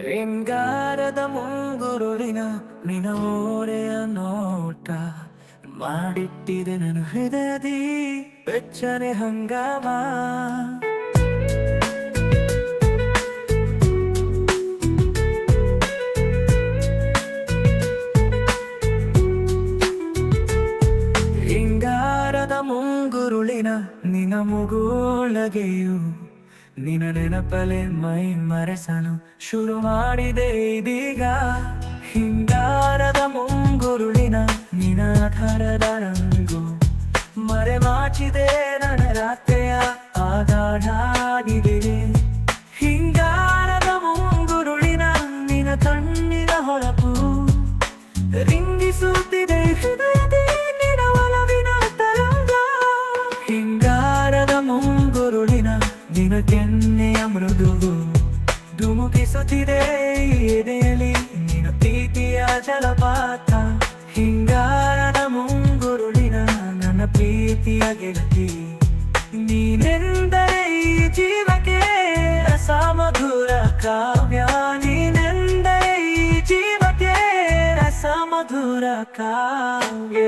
ರಿಂಗಾರದ ಮುಂಗುರುಳಿನ ನಿನ ಓರೆಯ ನೋಟ? ಮಾಡಿಟ್ಟಿದೆ ನನ್ನ ಹೃದಯದಿ ಬೆಚ್ಚನೆ ಹಂಗಾಮ. ರಿಂಗಾರದ ಮುಂಗುರುಳಿನ ನಿನ ಮುಗುಳಗೆಯು? ನಿನ ನೆನಪಲೆ ಮೈ ಮರೆಸನು ಶುರು ಮಾಡಿದೆ ಇದೀಗ. ಹಿಂಗಾರದ ಮುಂಗುರುಳಿನ ನಿನ ಥರದ ರಂಗು ಮರೆ ಮಾಚಿದೆ ನನ್ನ ರಾತ್ರಿಯ ಆಗಾಢಾಗಿದೆ ಹಿಂಗಾರದ ಮುಂಗುರುಳಿನ ನಿನ ತಣ್ಣಿನ ಹೊಳಪು ಅಮೃದು. ಮೃದುವು ಧುಮುಕಿಸುತ್ತಿದೆ ಎದೆಯಲ್ಲಿ. ನಿನ ಪ್ರೀತಿಯ ಜಲಪಾತ. ಹಿಂಗಾರದ ಮುಂಗುರುಳಿನ ನನ್ನ ಪ್ರೀತಿಯ ಗೆಳತಿ. ನೀನೆಂದರೆ ಈ ಜೀವಕ್ಕೆ ಅಸಮಧುರ ಕಾವ್ಯ. ನೀನೆಂದರೆ ಈ ಜೀವಕ್ಕೆ ಅಸಮಧುರ ಕಾವ್ಯ.